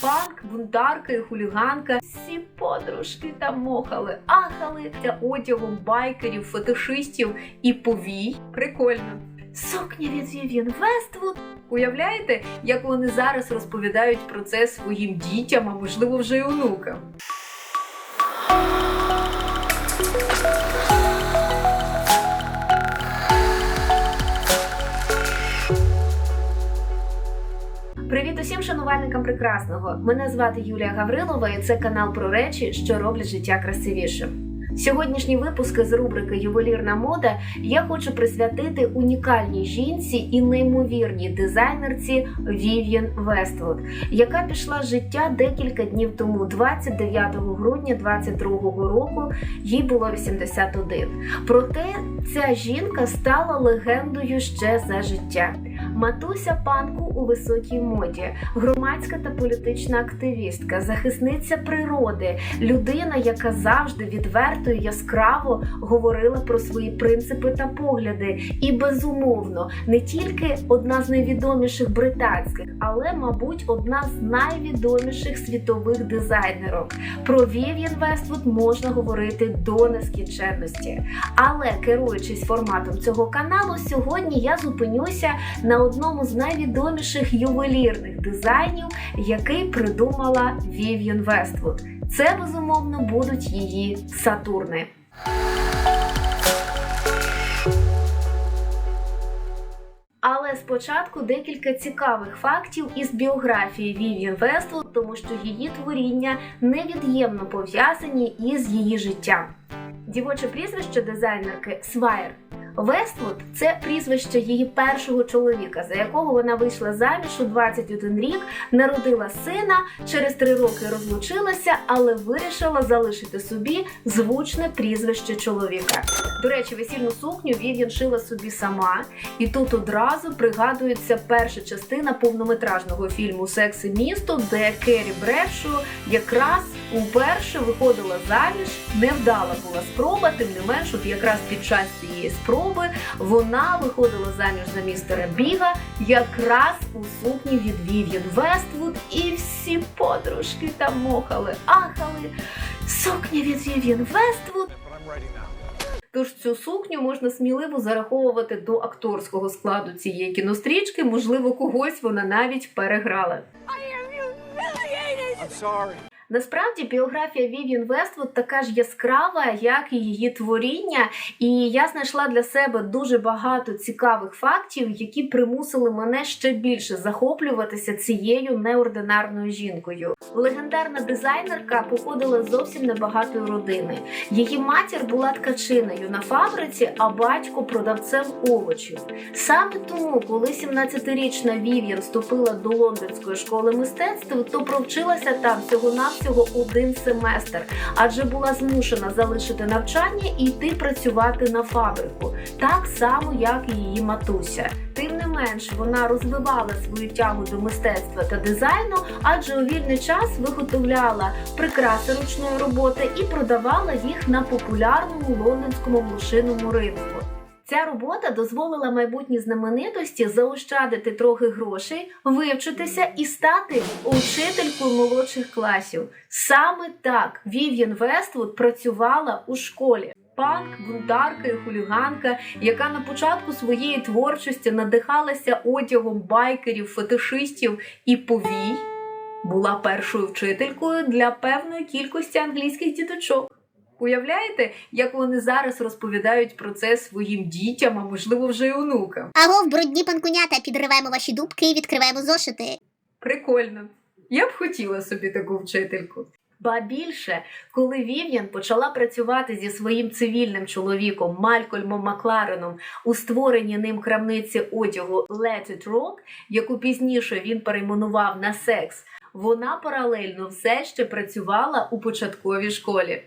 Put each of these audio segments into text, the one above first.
Панк, бунтарка і хуліганка. Всі подружки там мохали, ахали та одягом байкерів, фетишистів і повій. Прикольно. сокні від Vivienne Вествуд. Уявляєте, як вони зараз розповідають про це своїм дітям, а можливо вже й онукам. Шанувальникам прекрасного! Мене звати Юлія Гаврилова, і це канал про речі, що роблять життя красивішим. Сьогоднішні випуски з рубрики Ювелірна мода я хочу присвятити унікальній жінці і неймовірній дизайнерці Вів'єн Вествуд, яка пішла з життя декілька днів тому, 29 грудня 22 року. Їй було 81. Проте ця жінка стала легендою ще за життя. Матуся панку у високій моді, громадська та політична активістка, захисниця природи, людина, яка завжди відверто і яскраво говорила про свої принципи та погляди. І безумовно, не тільки одна з найвідоміших британських, але, мабуть, одна з найвідоміших світових дизайнерок. Про Вів'єн Вествуд можна говорити до нескінченності. Але керуючись форматом цього каналу, сьогодні я зупинюся на одному з найвідоміших ювелірних дизайнів, який придумала Вів'єн Вествуд. Це безумовно будуть її Сатурни. Але спочатку декілька цікавих фактів із біографії Вів'єн Вествуд, тому що її творіння невід'ємно пов'язані із її життям. Дівоче прізвище дизайнерки Свайер. Вествуд це прізвище її першого чоловіка, за якого вона вийшла заміж у 21 рік, народила сина, через три роки розлучилася, але вирішила залишити собі звучне прізвище чоловіка. До речі, весільну сукню Вів'ян шила собі сама, і тут одразу пригадується перша частина повнометражного фільму Секс і місто, де Керрі Бредшо якраз уперше виходила заміж. Невдала була спроба, тим не менш, от якраз під час цієї спроби вона виходила заміж за містера Біга якраз у сукні від Вів'ян Вествуд, і всі подружки там мохали, ахали. Сукня від Вів'ян Вествуд. Тож цю сукню можна сміливо зараховувати до акторського складу цієї кінострічки. Можливо, когось вона навіть переграла. I'm sorry. Насправді біографія Вів'ян Вествуд така ж яскрава, як і її творіння, і я знайшла для себе дуже багато цікавих фактів, які примусили мене ще більше захоплюватися цією неординарною жінкою. Легендарна дизайнерка походила з зовсім небагатої родини. Її матір була ткачиною на фабриці, а батько продавцем овочів. Саме тому, коли 17-річна Вів'ян вступила до лондонської школи мистецтв, то провчилася там всього навсього один семестр, адже була змушена залишити навчання і йти працювати на фабрику, так само як і її матуся. Тим не менш, вона розвивала свою тягу до мистецтва та дизайну, адже у вільний час виготовляла прикраси ручної роботи і продавала їх на популярному лондонському блошиному ринку. Ця робота дозволила майбутній знаменитості заощадити трохи грошей, вивчитися і стати учителькою молодших класів. Саме так Вів'єн Вествуд працювала у школі. Панк, бунтарка і хуліганка, яка на початку своєї творчості надихалася одягом байкерів, фетишистів і повій, була першою вчителькою для певної кількості англійських діточок. Уявляєте, як вони зараз розповідають про це своїм дітям, а можливо вже й онукам? Аго, в брудні панкунята, підриваємо ваші дубки і відкриваємо зошити. Прикольно. Я б хотіла собі таку вчительку. Ба більше, коли Вів'ян почала працювати зі своїм цивільним чоловіком Малькольмом Маклареном у створенні ним крамниці одягу Let It Rock, яку пізніше він перейменував на секс, вона паралельно все ще працювала у початковій школі.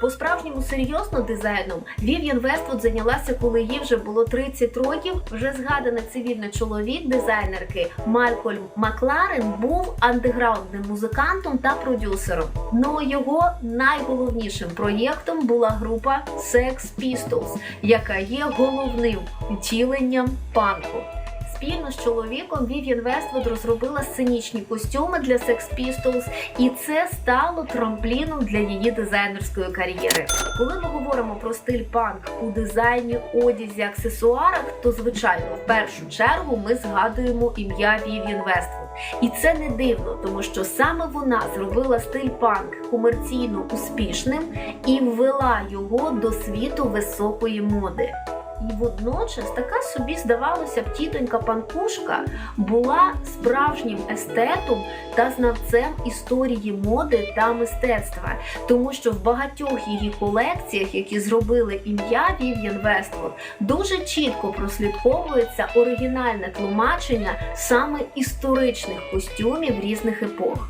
По-справжньому серйозно дизайном Вів'ян Вествуд зайнялася, коли їй вже було 30 років. Вже згаданий цивільний чоловік дизайнерки Малькольм Макларен був андеграундним музикантом та продюсером. Но його найголовнішим проєктом була група Sex Pistols, яка є головним втіленням панку. Спільно з чоловіком Vivienne Westwood розробила сценічні костюми для Sex Pistols, і це стало трампліном для її дизайнерської кар'єри. Коли ми говоримо про стиль панк у дизайні, одязі, аксесуарах, то звичайно в першу чергу ми згадуємо ім'я Vivienne Westwood. І це не дивно, тому що саме вона зробила стиль панк комерційно успішним і ввела його до світу високої моди. І водночас така собі здавалося б тітонька панкушка була справжнім естетом та знавцем історії моди та мистецтва, тому що в багатьох її колекціях, які зробили ім'я Vivienne Westwood, дуже чітко прослідковується оригінальне тлумачення саме історичних костюмів різних епох.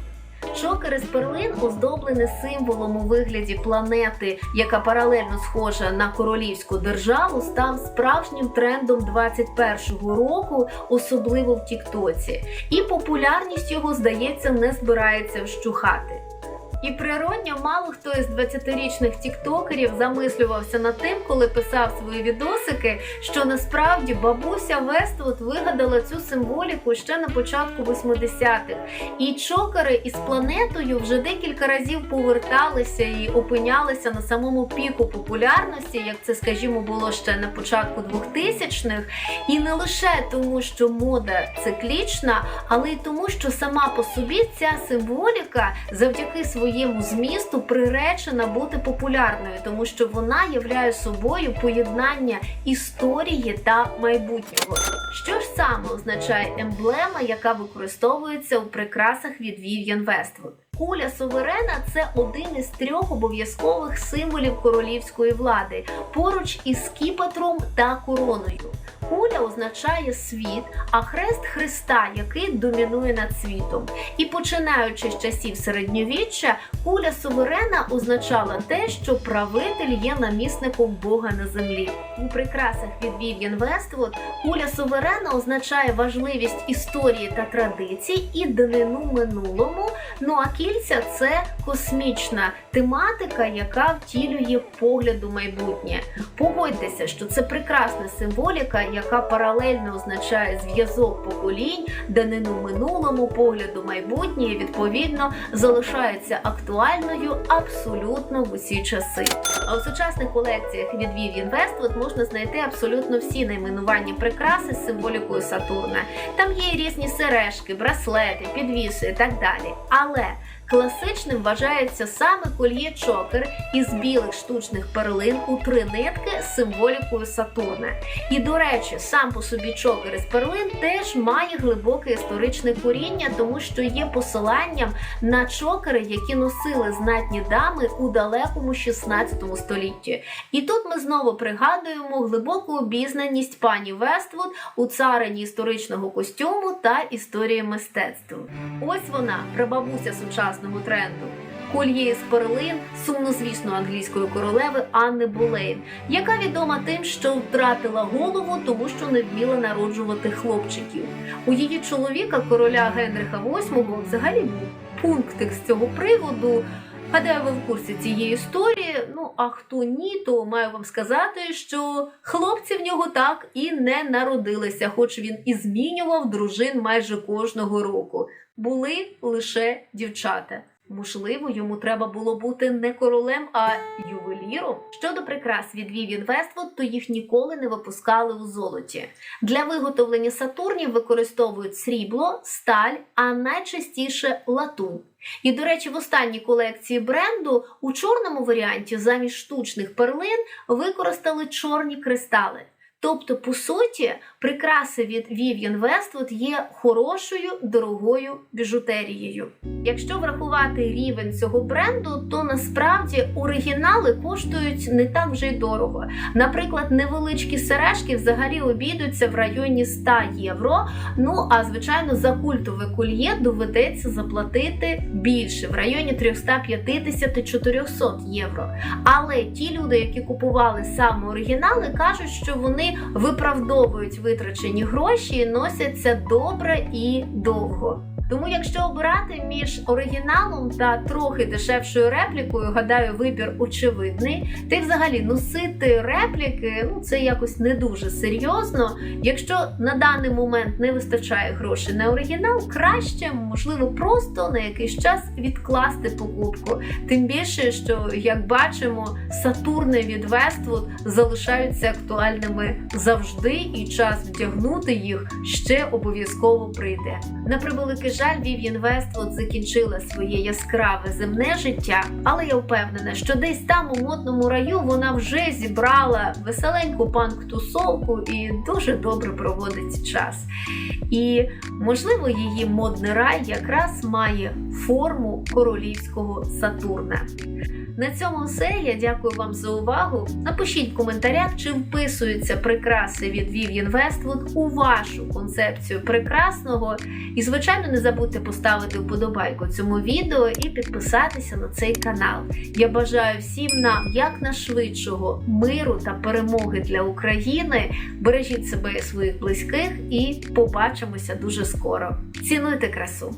Чокер із перлин оздоблений символом у вигляді планети, яка паралельно схожа на королівську державу, став справжнім трендом 21-го року, особливо в Тіктоці. І популярність його, здається, не збирається вщухати. І природньо мало хто із 20-річних тіктокерів замислювався над тим, коли писав свої відосики, що насправді бабуся Вествуд вигадала цю символіку ще на початку 80-х. І чокери із планетою вже декілька разів поверталися і опинялися на самому піку популярності, як це, скажімо, було ще на початку 2000-х. І не лише тому, що мода циклічна, але й тому, що сама по собі ця символіка завдяки своєму змісту приречена бути популярною, тому що вона являє собою поєднання історії та майбутнього. Що ж саме означає емблема, яка використовується у прикрасах від Vivienne Westwood? Куля суверена це один із трьох обов'язкових символів королівської влади поруч із скіпетром та короною. Куля означає світ, а хрест Христа, який домінує над світом. І починаючи з часів середньовіччя, куля суверена означала те, що правитель є намісником Бога на землі. У прикрасах від Vivienne Westwood куля суверена означає важливість історії та традицій і данину минулому. Ну а кільця це космічна тематика, яка втілює погляд у майбутнє. Погодьтеся, що це прекрасна символіка, яка паралельно означає зв'язок поколінь, данину минулому, погляду майбутнє, відповідно залишається актуальною абсолютно в усі часи. А у сучасних колекціях від Vivienne Westwood можна знайти абсолютно всі найменування прикраси з символікою Сатурна. Там є і різні сережки, браслети, підвіси і так далі. Але Класичним вважається саме кольє чокер із білих штучних перлин у три нитки з символікою Сатурна. І до речі, сам по собі чокер із перлин теж має глибоке історичне коріння, тому що є посиланням на чокери, які носили знатні дами у далекому 16 столітті. І тут ми знову пригадуємо глибоку обізнаність пані Вествуд у царині історичного костюму та історії мистецтва. Ось вона, прабабуся сучасного тренду. Кольє з перлин сумнозвісної англійської королеви Анни Болейн, яка відома тим, що втратила голову, тому що не вміла народжувати хлопчиків. У її чоловіка, короля Генриха VIII, взагалі був пунктик з цього приводу. Гадаю, ви в курсі цієї історії. Ну а хто ні, то маю вам сказати, що хлопці в нього так і не народилися, хоч він і змінював дружин майже кожного року. Були лише дівчата. Можливо, йому треба було бути не королем, а ювеліром. Щодо прикрас від Vivienne Westwood, то їх ніколи не випускали у золоті. Для виготовлення сатурнів використовують срібло, сталь, а найчастіше латунь. І, до речі, в останній колекції бренду у чорному варіанті замість штучних перлин використали чорні кристали. Тобто, по суті, прикраси від Vivienne Westwood є хорошою дорогою біжутерією. Якщо врахувати рівень цього бренду, то насправді оригінали коштують не так вже й дорого. Наприклад, невеличкі сережки взагалі обійдуться в районі 100 євро. Ну а звичайно, за культове кольє доведеться заплатити більше в районі 350-400 євро. Але ті люди, які купували саме оригінали, кажуть, що вони виправдовують витрачені гроші і носяться добре і довго. Тому, якщо обирати між оригіналом та трохи дешевшою реплікою, гадаю, вибір очевидний. Й взагалі носити репліки ну це якось не дуже серйозно. Якщо на даний момент не вистачає грошей на оригінал, краще можливо просто на якийсь час відкласти покупку. Тим більше, що як бачимо, Сатурни від Westwood залишаються актуальними завжди, і час вдягнути їх ще обов'язково прийде. На превеликий жаль, Vivienne Westwood закінчила своє яскраве земне життя, але я впевнена, що десь там у модному раю вона вже зібрала веселеньку панк-тусовку і дуже добре проводить час. І можливо, її модний рай якраз має форму королівського Сатурна. На цьому все. Я дякую вам за увагу. Напишіть в коментарях, чи вписуються прикраси від Vivienne Westwood у вашу концепцію прекрасного. І, звичайно, не забудьте поставити вподобайку цьому відео і підписатися на цей канал. Я бажаю всім нам якнайшвидшого миру та перемоги для України. Бережіть себе і своїх близьких і побачимося дуже скоро. Цінуйте красу!